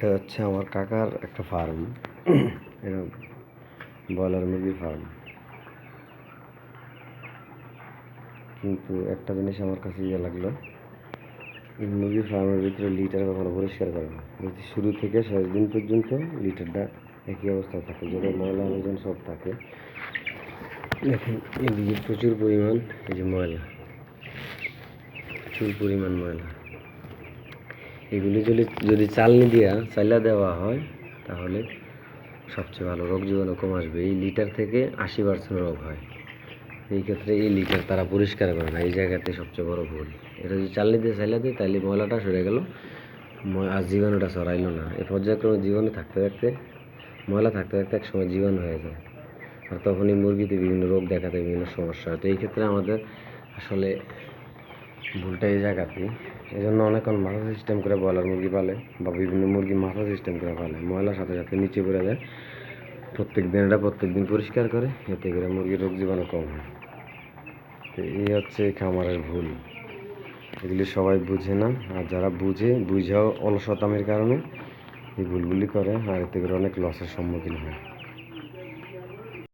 এটা হচ্ছে আমার কাকার একটা ফার্ম এটা ব্রয়লার মুরগির ফার্ম কিন্তু একটা জিনিস আমার কাছে ইয়ে লাগল মুরগির ফার্মের ভিতরে লিটার কখনো পরিষ্কার করে না। শুরু থেকে শেষ দিন পর্যন্ত লিটারটা একই অবস্থায় থাকে যত ময়লা আবর্জন সব থাকে। দেখেন, এদিকে প্রচুর পরিমাণ এই যে ময়লা, প্রচুর পরিমাণ ময়লা। এগুলি যদি যদি চালনি দিয়া চাইলা দেওয়া হয়, তাহলে সবচেয়ে ভালো রোগ জীবাণু কম আসবে। এই লিটার থেকে আশি পার্সেন্ট রোগ হয়। এই ক্ষেত্রে এই লিটার তারা পরিষ্কার করে না। এই জায়গাতে সবচেয়ে বড় ভুল। এটা যদি চালনি দিয়ে চাইলা দেয় তাহলে ময়লাটা সরে গেল। আর জীবাণুটা ছড়াইলো না। এই পর্যায়ক্রমে জীবাণু থাকতে থাকতে, ময়লা থাকতে থাকতে এক সময় জীবাণু হয়ে যায়। আর তখনই মুরগিতে বিভিন্ন রোগ দেখাতে বিভিন্ন সমস্যা হয়। তো এই ক্ষেত্রে আমাদের আসলে ভুলটা এই জায়গাতে এই জন্য অনেকক্ষণ মাথা সিস্টেম করে ব্রয়লার মুরগি পালে বা বিভিন্ন মুরগি মাথা সিস্টেম করে পালে। ময়লার সাথে সাথে নিচে পড়ে যায়। প্রত্যেক দিন এটা প্রত্যেক দিন পরিষ্কার করে, এতে করে মুরগির রোগ জীবাণু কম হয়। তো এই হচ্ছে খামারের ভুল। এগুলি সবাই বুঝে না। আর যারা বুঝে, বুঝাও অলসতামের কারণে এই ভুলগুলি করে। আর এতে করে অনেক লসের সম্মুখীন হয়।